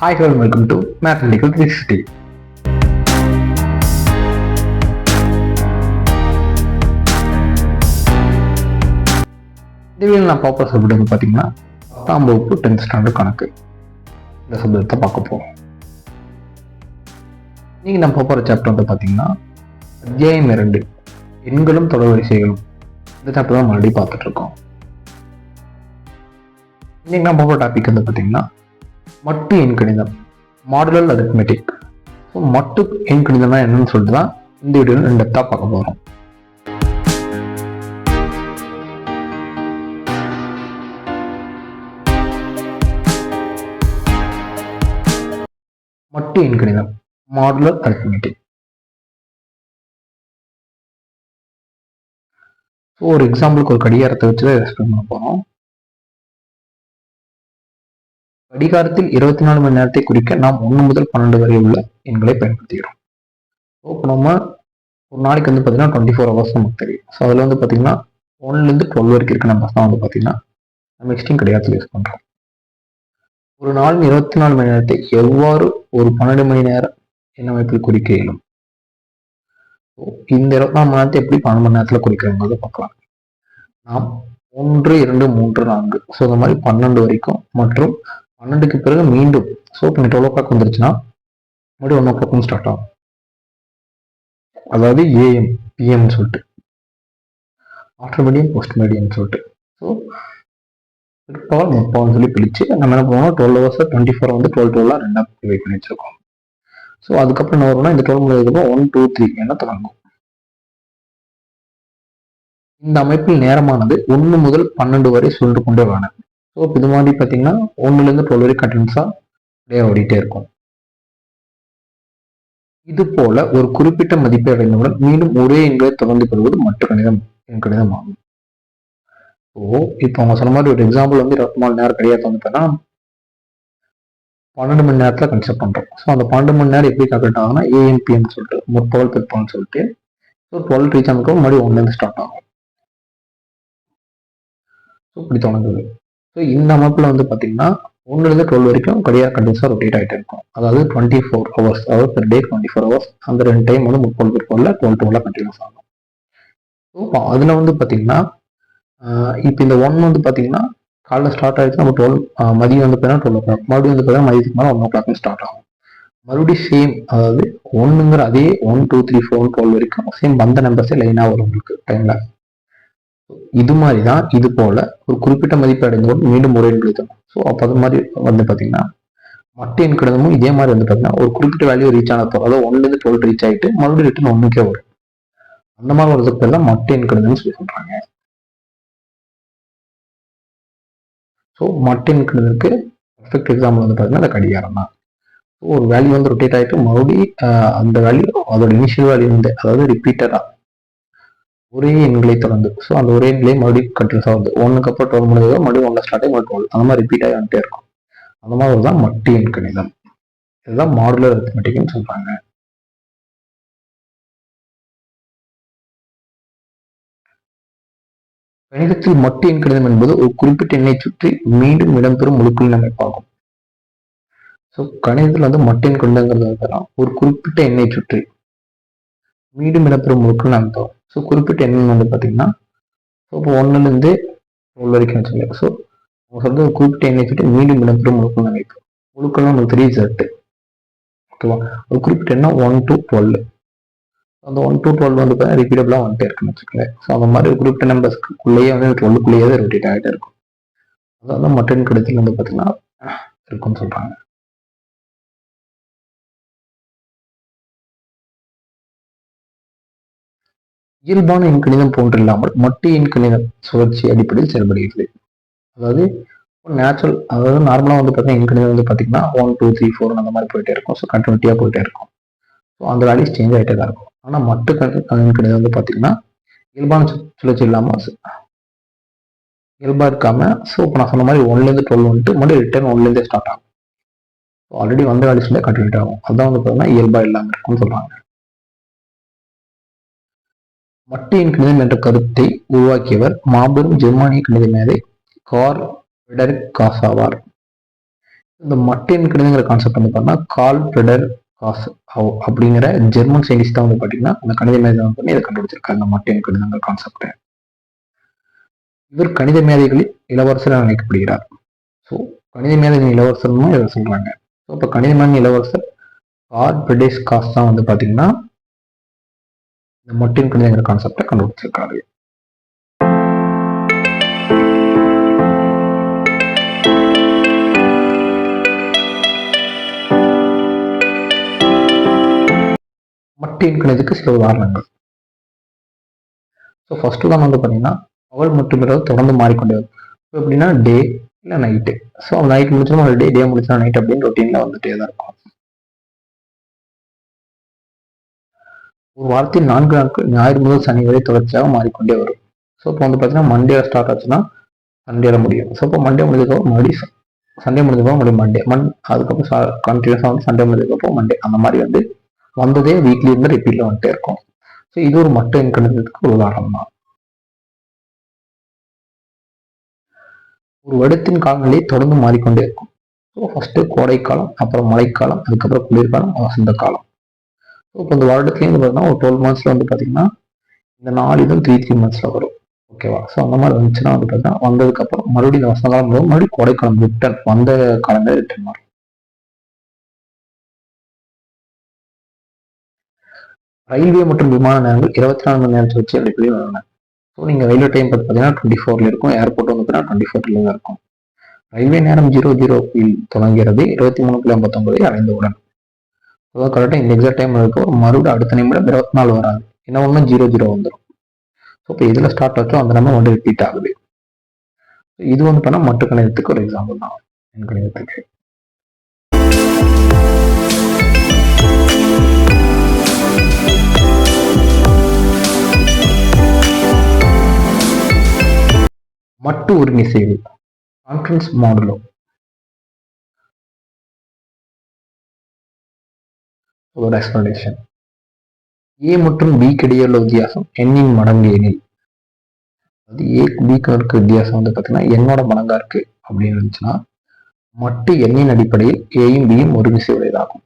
Hi hello welcome to mathematical three sixty இந்த நான் பாப்பர் subject வந்து பார்த்தீங்கன்னா பத்தாம் வகுப்பு டென்த் ஸ்டாண்டர்ட் கணக்கு. இந்த சப்ஜெக்டை பார்க்க போகிறோம் நீங்கள் நான் பார்க்குற சாப்டர் வந்து பார்த்தீங்கன்னா அத்தியாயம் இரண்டு எண்களும் தொடர்வரிசைகளும் இந்த சாப்டர் தான் மறுபடியும் பார்த்துட்ருக்கோம் இன்றைக்கி நான் பார்க்குற டாபிக் வந்து பார்த்தீங்கன்னா மட்டு எண்கணிதம் மாடுலல் மாடுலர் அரித்மெட்டிக் ஸோ மட்டு எண்கணிதம்னா என்னன்னு சொல்லிட்டு தான் இந்த வீடியோவில் ரெண்டு பார்க்க போகிறோம் மட்டு எண்கணிதம் மாடுலர் அரித்மெட்டிக் ஸோ ஒரு எக்ஸாம்பிளுக்கு ஒரு கடிகாரத்தை வச்சு தான் எக்ஸ்பிளைன் பண்ண போகிறோம் கடிகாரத்தில் இருபத்தி நாலு மணி நேரத்தை குறிக்க நாம் ஒன்று முதல் பன்னெண்டு வரை உள்ள எண்களை பயன்படுத்துகிறோம். ஸோ இப்போ நம்ம ஒரு நாளைக்கு வந்து பார்த்தீங்கன்னா டுவெண்ட்டி ஃபோர் ஹவர்ஸ் நமக்கு தெரியும். ஸோ அதில் வந்து பார்த்தீங்கன்னா ஒன்லேருந்து டுவெல் வரைக்கும் இருக்க நம்பர்ஸ் தான் வந்து பார்த்தீங்கன்னா நம்ம எக்ஸ்டிங் கடிகாரத்தில் யூஸ் பண்ணுறோம் ஒரு நாள் இருபத்தி நாலு மணி நேரத்தை எவ்வாறு ஒரு பன்னெண்டு மணி நேரம் எண்ண அமைப்பில் குறிக்க இயலும்? ஸோ இந்த இருபத்தி நாலு மணி நேரத்தை எப்படி பன்னெண்டு மணி நேரத்தில் குறிக்கிறோங்கிறத பார்க்கலாம். நாம் ஒன்று இரண்டு மூன்று நான்கு. ஸோ இந்த மாதிரி பன்னெண்டு வரைக்கும் மற்றும் பன்னெண்டுக்கு பிறகு மீண்டும் ஸோ இப்போ டுவெல் ஓ கிளாக் வந்துருச்சுன்னா மறுபடியும் ஒன் ஓ கிளாக் ஸ்டார்ட் ஆகும். அதாவது ஏஎம் பிஎம்னு சொல்லிட்டு. ஆஃப்டர் மீடியம் போஸ்ட் மீடியம் சொல்லிட்டு. ஸோ பிற்பால் முப்பால்னு சொல்லி பிரித்து நம்ம என்ன பண்ணுவோம் டுவெல் ஹவர்ஸ் டுவெண்ட்டி ஃபோர் வந்து டுவெல் டுவெல்லாக ரெண்டாக டிவைட் பண்ணி வச்சிருக்கோம். ஸோ அதுக்கப்புறம் என்ன வரும்னா இந்த டுவெல் முடிஞ்சதுக்கப்புறம் ஒன் டூ த்ரீ என்ன தொடங்கும். இந்த அமைப்பில் நேரமானது ஒன்று முதல் பன்னெண்டு வரை சுருண்டு கொண்டே வாங்க. ஸோ இது மாதிரி பார்த்தீங்கன்னா ஒன்றுலேருந்து டுவெல் வரை கண்டினியூஸாக அப்படியே ஓடிட்டே இருக்கும். இது போல ஒரு குறிப்பிட்ட மதிப்பை அடைந்தவுடன் மீண்டும் ஒரே எண்களை தொடர்ந்து பெறுவது மற்ற கணிதம் என் கணிதம் ஆகும் ஸோ இப்போ அவங்க சொன்ன மாதிரி ஒரு எக்ஸாம்பிள் வந்து இருபத்தி நாலு நேரம் கிடையாது வந்துட்டோன்னா பன்னெண்டு மணி நேரத்தில் கன்செப்ட் பண்ணுறோம் ஸோ அந்த பன்னெண்டு மணி நேரம் எப்படி கால்குலேட் ஆகும்னா ஏஎம்பிஎம் சொல்லிட்டு முற்பகல் பிற்பகல்னு சொல்லிட்டு ஸோ டுவெல் ரீச் ஆனதுக்கு முன்னாடி ஒன்லேருந்து ஸ்டார்ட் ஆகும். ஸோ இப்படி தொடங்குது. ஸோ இந்த அமைப்பில் வந்து பார்த்தீங்கன்னா ஒன்றுலேருந்து டுவெல் வரைக்கும் கடியாக கண்டினியூஸாக ரொட்டேட் ஆகிட்டு இருக்கும். அதாவது டுவெண்ட்டி ஃபோர் ஹவர்ஸ் அதாவது per day twenty four hours அந்த ரெண்டு டைம் வந்து முப்பது பிற்பகலில் டுவெல் டுவெல்லாக கண்டினியூஸ் ஆகும். ஸோ அதில் வந்து பார்த்தீங்கன்னா இப்போ இந்த ஒன் வந்து பார்த்தீங்கன்னா காலைல ஸ்டார்ட் ஆகிடுச்சு நம்ம டுவெல் மதியம் வந்து பார்த்தீங்கன்னா டுவெல் ஓ கிளாக் மறுபடியும் வந்து பார்த்தீங்கன்னா மதியத்துக்கு மேலே ஒன் ஓ கிளாக் ஸ்டார்ட் ஆகும். மறுபடியும் சேம் அதாவது ஒன்றுங்கிற அதே one two three four twelve வரைக்கும் சேம் வந்த நம்பர்ஸே லைனாக வரும் உங்களுக்கு டைமில் இது மாதிரி தான் இது போல ஒரு குறிப்பிட்ட மதிப்பை அடைந்தவுடன் மீண்டும் ஒரே எண் ஸோ அப்போ அது மாதிரி வந்து பார்த்தீங்கன்னா மற்ற எண் கணிதமும் இதே மாதிரி வந்து பார்த்தீங்கன்னா ஒரு குறிப்பிட்ட வேல்யூ ரீச் ஆனப்போ அதாவது ஒன்லேருந்து டுவெல் ரீச் ஆகிட்டு மறுபடியும் ரிட்டன் ஒன்றுக்கே வரும். அந்த மாதிரி வரதுக்கு பேர் தான் மற்ற எண் கணிதம்னு சொல்லி சொல்கிறாங்க ஸோ மற்ற எண் கணிதத்துக்கு பர்ஃபெக்ட் எக்ஸாம்பிள் வந்து பார்த்தீங்கன்னா அந்த கடிகாரம் தான். ஸோ ஒரு வேல்யூ வந்து ரொட்டேட் ஆகிட்டு மறுபடியும் அந்த வேல்யூ அதோட இனிஷியல் வேல்யூ வந்து அதாவது ரிப்பீட்டடாக ஒரே எண்களை தொடர்ந்து. ஸோ அந்த ஒரே எண்களை மறுபடியும் கண்டினியூஸாக வந்து ஒன்றுக்கு அப்புறம் டுவெல் முடியாது மறுபடியும் ஒன்றில் ஸ்டார்ட் ஆகி டுவெல் அந்த மாதிரி ரிப்பீட் ஆகி வந்துட்டே இருக்கும். அந்த மாதிரி தான் மட்டி எண் கணிதம். இதுதான் மாடுலர் அரித்மெட்டிக்னு சொல்றாங்க. கணிதத்தில் மட்டு எண் கணிதம் என்பது ஒரு குறிப்பிட்ட எண்ணை சுற்றி மீண்டும் இடம்பெறும் முழுக்களின் அமைப்பாகும். ஸோ கணிதத்தில் வந்து மட்டு எண் கணிதங்கிறது ஒரு குறிப்பிட்ட எண்ணை சுற்றி மீண்டும் இடம்பெறும் முழுக்களின் அமைப்பாகும். ஸோ குறிப்பிட்ட எண் வந்து பார்த்தீங்கன்னா ஸோ இப்போ ஒன்றுலேருந்து உள்ள வரைக்கும் வச்சுக்கலாம் ஸோ அவங்க சொல்றது ஒரு குறிப்பிட்ட எண்ணை கிட்ட மீண்டும் இடம்பெறும் முழுக்கள் நினைக்கும் முழுக்கள்லாம் உங்களுக்கு த்ரீ செட்டு ஓகேவா ஒரு குறிப்பிட்ட எண்ணம் ஒன் டு டுவெல் அந்த ஒன் டு டுவெல் வந்து பார்த்தீங்கன்னா ரிப்பீட்டபிளாக வந்துட்டே இருக்குன்னு வச்சுக்கோங்களேன். ஸோ அந்த மாதிரி ஒரு குறிப்பிட்ட நம்பர்ஸ்க்குள்ளேயே வந்து டுவெல்லுக்குள்ளேயே தான் ஆகிட்டே இருக்கும். அதாவது மட்டன் கடைசியில் வந்து பார்த்தீங்கன்னா இருக்குன்னு சொல்கிறாங்க இயல்பான எண்கணிதம் போன்றில்லாமல் மட்டு எண்கணிதம் சுழற்சி அடிப்படையில் செயல்படுகிறது. அதாவது நேச்சுரல் அதாவது நார்மலாக வந்து பார்த்தீங்கன்னா எண்கணிதம் வந்து பார்த்தீங்கன்னா ஒன் டூ த்ரீ ஃபோர் அந்த மாதிரி போயிட்டே இருக்கும். ஸோ கண்டினியூட்டியாக போயிட்டே இருக்கும். ஸோ அந்த வேல்யூஸ் சேஞ்ச் ஆகிட்டே தான் இருக்கும். ஆனால் மட்டு கணக்கு கணிதம் வந்து பார்த்தீங்கன்னா இயல்பான சுழற்சி இல்லாமல் இயல்பாக இருக்காமல் ஸோ இப்போ நான் சொன்ன மாதிரி ஒன்லேருந்து டுவெல் வந்துட்டு மறுபடியும் ரிட்டர்ன் ஒன்லேருந்தே ஸ்டார்ட் ஆகும். ஸோ ஆல்ரெடி வந்த வேல்யூஸ்லேயே கண்டினியூட் ஆகும். அதுதான் வந்து பார்த்தீங்கன்னா இயல்பாக இல்லாமல் இருக்கும்னு சொல்கிறாங்க மட்டையின் கணிதம் என்ற கருத்தை உருவாக்கியவர் மாபெரும் ஜெர்மானிய கணித மேதை கார் காஸ் ஆவார் இந்த மட்டையின் கணிதங்கிற கான்செப்ட் வந்து பார்த்தீங்கன்னா கால் பிரெடர் காஸ் அப்படிங்கிற ஜெர்மன் சயின்டிஸ்ட் தான் வந்து பார்த்தீங்கன்னா அந்த கணித மேதை பண்ணி இதை கண்டுபிடிச்சிருக்காங்க மட்டையின் கணிதங்கிற கான்செப்ட் இவர் கணித மேதைகளில் இளவரசர் அழைக்கப்படுகிறார் ஸோ கணித மேதைகளின் இளவரசர்னு இதை சொல்றாங்க. ஸோ இப்போ கணித மேதையின் இளவரசர் கார் பிரிடேஸ் காஸ் தான் வந்து பார்த்தீங்கன்னா மட்டின் கணிதங்கிற கான்செப்டை கண்டுபிடிச்சிருக்காரு. மட்டின் கணிதத்துக்கு சில உதாரணங்கள். ஸோ ஃபர்ஸ்ட் தான் வந்து பார்த்தீங்கன்னா அவள் மற்றும் இரவு தொடர்ந்து மாறிக்கொண்டே வரும் எப்படின்னா டே இல்லை நைட்டு ஸோ நைட் முடிச்சோம் டே டே முடிச்சா நைட் அப்படின்னு ரொட்டீனில் வந்துட்டே தான் இருக்கும். ஒரு வாரத்தில் நான்கு நாட்கள் ஞாயிறு முதல் சனி வரை தொடர்ச்சியாக மாறிக்கொண்டே வரும். ஸோ இப்போ வந்து பார்த்தீங்கன்னா மண்டே ஸ்டார்ட் ஆச்சுன்னா சண்டேல முடியும். ஸோ இப்போ மண்டே முடிஞ்சதுக்கப்புறம் மறுபடியும் சண்டே முடிஞ்சதுக்கப்புறம் மறுபடியும் மண்டே மண் அதுக்கப்புறம் கண்டினியூஸாக வந்து சண்டே முடிஞ்சதுக்கப்புறம் மண்டே அந்த மாதிரி வந்து வந்ததே வீக்லி இருந்து ரிப்பீட்ல வந்துட்டே இருக்கும். ஸோ இது ஒரு மட்ட எண்கணிதத்துக்கு ஒரு உதாரணம் தான். ஒரு வருடத்தின் காலநிலை தொடர்ந்து மாறிக்கொண்டே இருக்கும். ஸோ ஃபஸ்ட்டு கோடைக்காலம் அப்புறம் மழைக்காலம் அதுக்கப்புறம் குளிர்காலம் வசந்த காலம் இப்போ இந்த வருடத்துலேருந்து பார்த்தீங்கன்னா ஒரு டுவெல் மந்த்ஸில் வந்து பார்த்தீங்கன்னா இந்த நாலு இதுவும் த்ரீ த்ரீ மந்த்ஸில் வரும். ஓகேவா ஸோ அந்த மாதிரி வந்துச்சுன்னா வந்து பார்த்தீங்கன்னா வந்ததுக்கப்புறம் மறுபடியும் வசந்த காலம் வரும் மறுபடியும் கோடைக்காலம் ரிட்டர்ன் வந்த காலங்கள் ரிட்டர்ன் வரும் ரயில்வே மற்றும் விமான நேரங்கள் இருபத்தி நாலு மணி நேரத்தை வச்சு அடிப்படையில் வராங்க. ஸோ நீங்கள் ரயில்வே டைம் பார்த்து பார்த்தீங்கன்னா டுவெண்ட்டி ஃபோரில் இருக்கும். ஏர்போர்ட் வந்து பார்த்தீங்கன்னா டுவெண்ட்டி ஃபோர்ல தான் இருக்கும். ரயில்வே நேரம் ஜீரோ ஜீரோ தொடங்குகிறது. இருபத்தி மூணு கிலோ ஐம்பத்தொன்பதை அடைந்தவுடன் அதாவது கரெக்டாக இந்த எக்ஸாக்ட் டைம் இருக்கு மறுபடியும் அடுத்த நிமிடம் இருபத்தி நாலு வராது. என்ன ஒன்று ஜீரோ ஜீரோ வந்துடும் ஸோ இப்போ இதில் ஸ்டார்ட் ஆச்சோ அந்த நம்ம வந்து ரிப்பீட் ஆகுது. இது வந்து பண்ணால் மட்டு கணிதத்துக்கு ஒரு எக்ஸாம்பிள் தான். என் கணிதத்துக்கு. மட்டு உரிமை செய்வது கான்ஃபரன்ஸ் மாடலோ ஒரு எக்ஸ்பிளனேஷன் ஏ மற்றும் பி இடையே உள்ள வித்தியாசம் எண்ணின் மடங்கு எனில் அது ஏ பிக்கு இருக்க வித்தியாசம் வந்து பார்த்தீங்கன்னா என்னோட மடங்கா இருக்கு அப்படின்னு இருந்துச்சுன்னா மட்டு எண்ணின் அடிப்படையில் ஏயும் பியும் ஒருங்கி செய்வதாகும்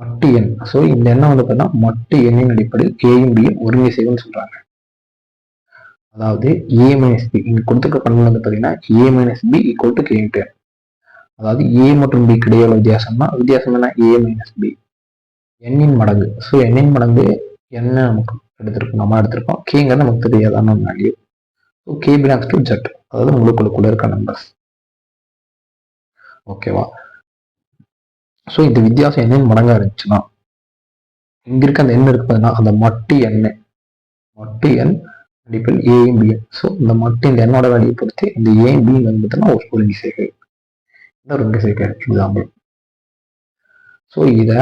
மட்டு எண் ஸோ இந்த எண்ணம் வந்து பார்த்தீங்கன்னா மட்டு எண்ணின் அடிப்படையில் ஏயும் பியும் ஒருங்கி செய்யும்னு சொல்றாங்க. அதாவது ஏ மைனஸ் பி இங்க கொடுத்துருக்க பண்பு வந்து பார்த்தீங்கன்னா A minus B equal to K அதாவது ஏ மற்றும் பி கிடையாது வித்தியாசம்னா வித்தியாசம் என்ன ஏ மைனஸ் பி எண்ணின் மடங்கு. ஸோ எண்ணின் மடங்கு என்ன நமக்கு எடுத்திருக்கோம். நம்ம எடுத்திருக்கோம். கேங்கிறது நமக்கு தெரியாதான value so K belongs to Z அதாவது உங்களுக்குள்ள இருக்க நம்பர்ஸ் ஓகேவா ஸோ இந்த வித்தியாசம் எண்ணின் மடங்காக இருந்துச்சுன்னா இங்க இருக்க அந்த எண் இருக்குதுன்னா அந்த மட்டு எண்ணெய் மட்டு எண் அடிப்படையில் ஏஎம்பிஎன் ஸோ இந்த மட்டு இந்த எண்ணோட வேலையை பொறுத்து இந்த ஏன் பி வந்து பார்த்தீங்கன்னா ஒரு ஒருங்கி சேர்க்கை. இந்த ஒருங்கி எக்ஸாம்பிள் ஸோ இதை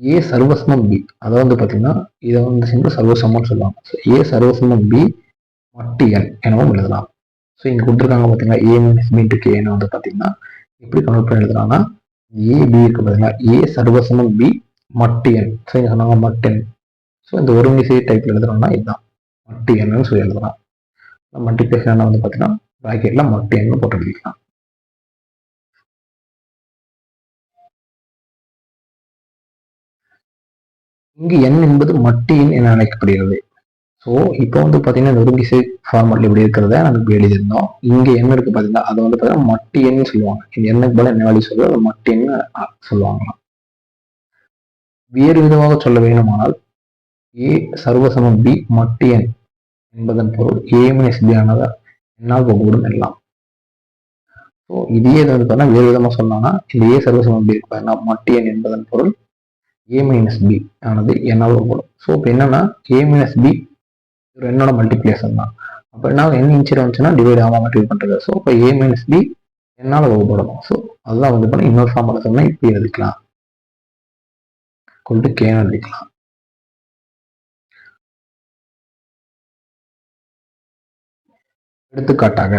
ஏ சர்வசமம் பி அதை வந்து பார்த்தீங்கன்னா இதை வந்து சிம்பிள் சர்வசமம்னு சொல்லுவாங்க. ஸோ ஏ சர்வசமம் பி மட்டு என் எனவும் எழுதலாம். ஸோ இங்கே கொடுத்துருக்காங்க பார்த்தீங்கன்னா ஏ மைனஸ் பி கேன்னு வந்து பார்த்தீங்கன்னா எப்படி கன்வெர்ட் பண்ணி எழுதலாம்னா ஏ பி இருக்கு பார்த்தீங்கன்னா ஏ சர்வசமம் பி மட்டு என் ஸோ இங்கே சொன்னாங்க மட்டு ஸோ இந்த ஒருங்கிசை டைப்பில் எழுதுறோம்னா இதுதான் மட்டு எண்ணு சொல்லி எழுதலாம். மல்டிபிளேஷன் வந்து பார்த்தீங்கன்னா ப்ராக்கெட்ல மட்டு என்னு போட்டு எழுதிக்கலாம். இங்கு எண் என்பது மட்டு எண் என அழைக்கப்படுகிறது. ஸோ இப்போ வந்து பார்த்தீங்கன்னா நொறுங்கிசை ஃபார்மட்ல இப்படி இருக்கிறத நமக்கு எழுதியிருந்தோம். இங்க என்ன இருக்கு பார்த்தீங்கன்னா அதை வந்து பார்த்தீங்கன்னா மட்டு சொல்லுவாங்க. இந்த எண்ணுக்கு போல என்ன வேல்யூ சொல்லுவோம் அதை மட்டு எண்ணு சொல்லுவாங்களாம். வேறு விதமாக சொல்ல வேண்டுமானால் ஏ சர்வசமம் பி மட்டு எண் என்பதன் பொருள் ஏ மைனஸ் பி ஆனதா என்னால் எல்லாம். ஸோ இதையே வந்து பார்த்தீங்கன்னா வேறு விதமாக சொன்னாங்கன்னா இந்த ஏ சர்வசமம் பி இருக்கு மட்டு எண் என்பதன் பொருள் ஏ மைனஸ் பி ஆனது என்னால் வகுப்படும் ஸோ இப்போ என்னன்னா ஏ மைனஸ் பி என்னோட மல்டிப்ளேஷன் தான். அப்போ என்ன என்ன இன்ச்சில் வந்துச்சுன்னா டிவைட் ஆகாமல் மல்டிபிள் பண்ணுறது ஸோ இப்போ ஏ மைனஸ் பி என்னால் வகுப்படணும் ஸோ அதுதான் வந்து பண்ணி இன்னொரு ஃபார்மில் சொன்னால் இப்படி எழுதிக்கலாம். கொண்டு கேன்னு எழுதிக்கலாம். எடுத்துக்காட்டாக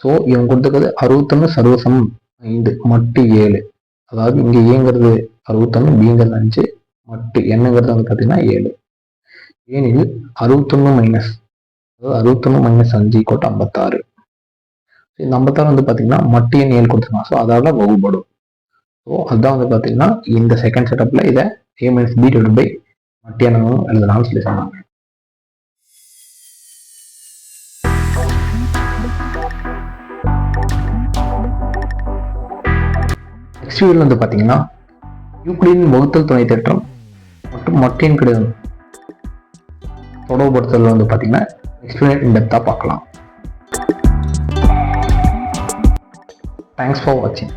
ஸோ இவன் கொடுத்துக்கிறது அறுபத்தொன்னு சர்வசம் ஐந்து மட்டு ஏழு. அதாவது இங்கே ஏங்கிறது அறுபத்தொன்னு பிங்கிறது அஞ்சு மட்டு என்னங்கிறது வந்து பார்த்தீங்கன்னா ஏழு. ஏனில் அறுபத்தொன்னு மைனஸ் அதாவது அறுபத்தொன்னு மைனஸ் அஞ்சு கோட்டை ஐம்பத்தாறு. இந்த ஐம்பத்தாறு வந்து பார்த்தீங்கன்னா மட்டியன் ஏழு கொடுத்துருக்காங்க ஸோ அதோட வகுப்படும். ஸோ அதுதான் வந்து பார்த்தீங்கன்னா இந்த செகண்ட் செட்டப்பில் இதை A minus B divide by மட்டியானதும் எழுதலாம்னு சொல்லி சொன்னாங்க. நெக்ஸ்ட் வீடியோவில் வந்து பார்த்தீங்கன்னா யூக்ளின் வகுத்தல் துணை தேற்றம் மற்றும் மொட்டையின் கிடையாது தொடர்புபடுத்துதல் வந்து பார்த்தீங்கன்னா எக்ஸ்பிளைன் இன்டெப்த்தாக பார்க்கலாம். தேங்க்ஸ் ஃபார் வாட்சிங்